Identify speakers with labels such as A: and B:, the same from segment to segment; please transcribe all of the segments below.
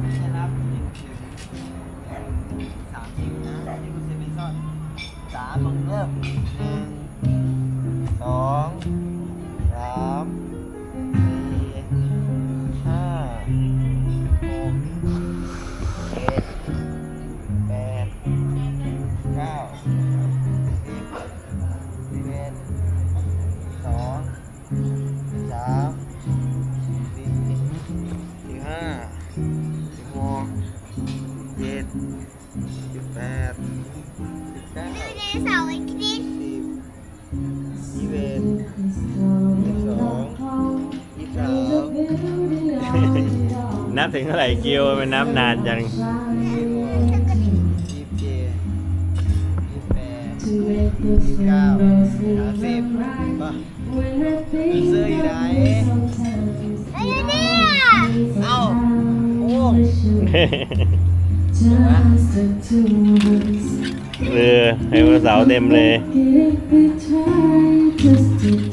A: ไม่ใช่นับหนึ่งถึงสามสิบนะนี่คุณเซมิซอนสามมึงเริ่มหนึ่งสอง เสา
B: ร์ไอ้คริส
A: สิบยี่สิบเอ็ดยี่สิบสองยี่สิบสาม
C: นับถึงเท่าไหร่กิวมันนับนานจัง
A: ยี่สิบหกยี่สิบเจ็ดยี่สิบแปดยี่สิบเก้าสามสิบป่ะเสื้ออยู่ไหน
B: ไอ้เนี่ย
A: เอ้าโอ้
C: เออไดโนเสาร์เต็มเลย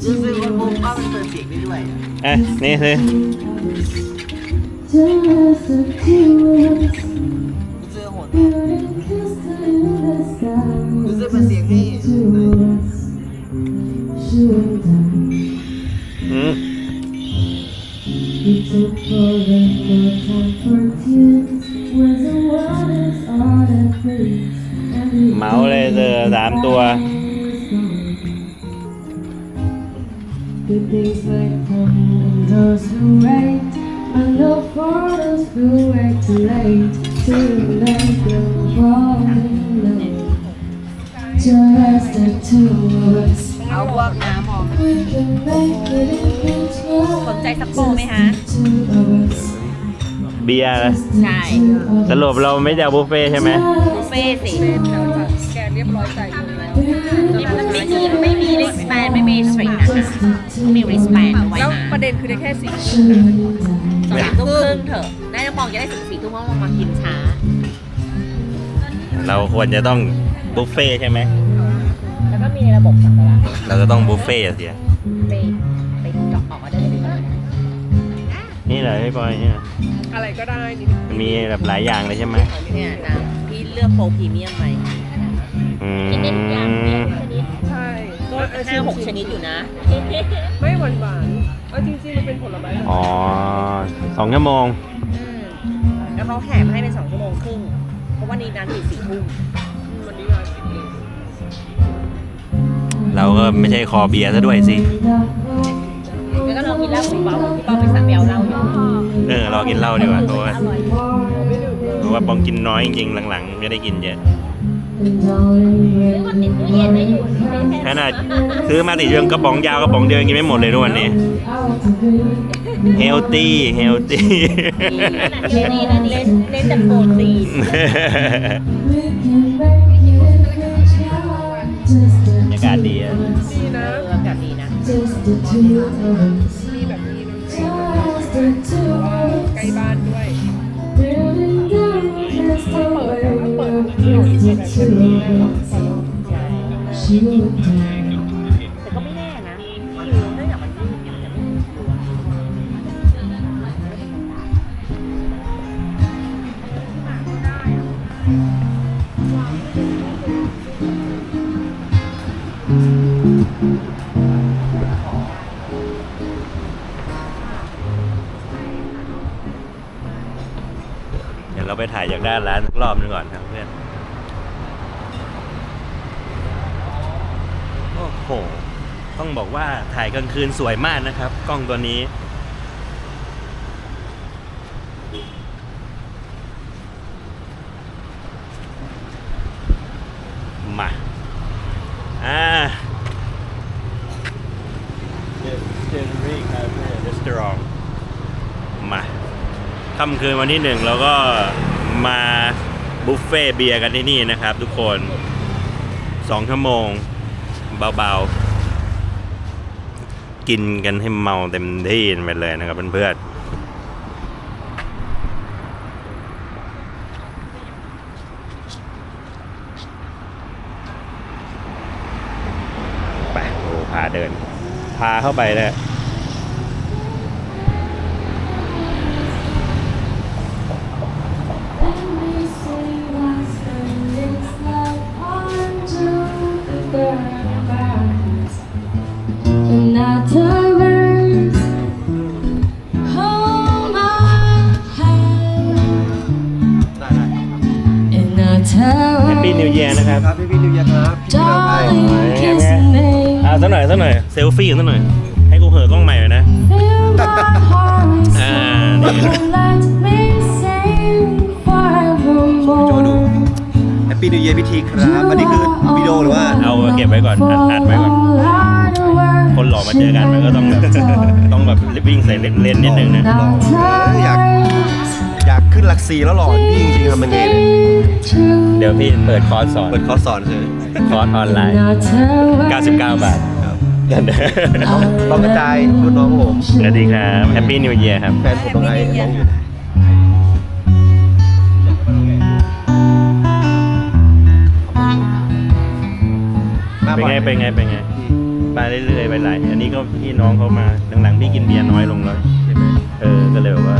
A: รู้สึกว่าผมว่ามันเปิดเสียงได้ด้วยอะ
C: อะ นี่คือ
A: รู้สึกโหดมากรู้สึกเป็นเสียงนี่
C: อืม เหมาเลยเจอสามตัว
D: Good things might come and those who wait And look for those who wait too late Too late will fall in love Just the two of us
E: เอาพวกน้ำหอม
D: We can make it if we try
E: สนใจสักโปรไหมคะ
D: Two of us
C: เบียร์
E: ใช่
C: สรุปเราไม่จะเอาบุฟเฟ่ต์ใช่ไหม
E: บุฟเฟ่ต์สิไม่มีไม่มีริสแบนไม่มีสตริงนะคะมีริสแบนไว้
F: แล้ว
E: นะ
F: ประเด็นคือได้แค่สี่
E: สามทุ่มครึ่งเถอะน่าจะมองจะได้ถึงสี่ทุ่มเพราะว่ามากินช้า
C: เราควรจะต้องบุฟเฟ่ต์ใช่ไหม
E: แล้วก็มีในระบบสั่งไปละ
C: เราจะต้องบุฟเฟ่ต์อะเสีย
E: ไปไปเจาะออกมาได้เลย
C: นี่เหรอพี่บอยเนี่ย
F: อะไรก็ได้นี่
C: มันมีแบบหลายอย่างเลยใช่ไหม
E: เนี่ยนะพี่เลือกโปรพรีเมียมไหม
C: อืม
E: กินได้ทุกอย่างเนี่ยชนิด
F: ใช่ก็
E: ห้าหกชนิดอยู่นะ
F: ไม่หวานหวานๆเอาจริงๆมันเป็นผลไม้
C: อ๋อสองชั่วโมง
E: อืมแล้วเขาแถมให้เป็นสองชั่วโมงครึ่งเพราะว่านี่นานถึงสี่ทุ่ม
F: วันนี้มากินเอง
C: เราก็ไม่ใช่คอเบียร์ซะด้วยสิ
E: เอ
C: อเรากินเหล้าดีกว่าเพราะว่า
E: อร่อย
C: เพราะว่าปองกินน้อยจริงๆหลังๆ ไม่ได้กินเยอะ
D: And darling,
E: มันติดตู้เย็นได้อยู่
C: ขนาดซื้อมาติดเรื่องกระป๋องยาวกระป๋องเดียวยังกินไม่หมดเลยทุกวันนี้
D: I want to be
C: เฮลตี้เฮลตี้
E: นี่นะเน้นเน้นแต่โปรตีน
D: We can make it if we try Just
C: บร
D: the
C: รยากาศดีอะ
F: ดีนะ
E: เอออากาศดีนะ
D: Just the two of us She will die
E: แต่ก็ไม่แน่นะคือเนื่องจากมันยืดเนี่ยมันจะไม่ถึงตัว
C: เดี๋ยวเราไปถ่ายจากด้านร้านสักรอบนึงก่อนครับเพื่อน โอ้โห ต้องบอกว่าถ่ายกลางคืนสวยมากนะครับ กล้องตัวนี้ มา อ่าเจนรี่คาเฟ่รีสตอรองมาค่ำคืนวันที่หนึ่งเราก็มาบุฟเฟ่ต์เบียร์กันที่นี่นะครับทุกคนสองชั่วโมง เบาๆ กินกันให้เมาเต็มที่ไปเลยนะครับเพื่อนๆไปโอ้พาเดิน พาเข้าไปเล ปี้นิวเยียร์นะครับ
A: ครับพี่พี่นิวเยียร์ครับพี่พี่เราไทย
D: Darling, kiss me.
C: อ่าสักหน่อยสักหน่อยเซลฟี่สักหน่อย ให้กูเหอะกล้องใหม่หน่อยนะ
D: Fill my heart with
C: Ah,
D: song.
C: yeah.
D: Let me sing
A: โจดู
D: forevermore.
A: แฮปปี้นิวเยียร์พิธีครับอันนี้คือวิดีโอหรือว่า
C: เอาเก็บไว้ก่อนอัดอัดไว้ก่อน คนหล่อมาเจอกันมันก็ต้องแบบ ต้องแบบวิ่งใส่เลนเลนนิดนึงนะ
A: อยากอยาก ขึ้นหลักสี่แล้วหล่อพี่จริงๆทำยังไงเนี่ย
C: เดี๋ยวพี่เปิดคอร์สสอน
A: เปิดคอร์สสอนเลย
C: คอร์สออนไลน์ 99 บาท
A: ครับ
C: กันเด้อ
A: น้องกระจายรุ่นน้องผม
C: สวัสดีครับแฮปปี้นิวเยียร์ครับ
A: แฟนผมน้องไอ้น้องอยู่หน้า
C: เป็น
A: บ่อย
C: ไงเป็นไงเป็นไงไปเรื่อยๆไปหลายอันนี้ก็พี่น้องเขามาหลังๆพี่กินเบียร์น้อยลงแล้ว
A: ใช่ไหม
C: เออก็เลยแบบว่า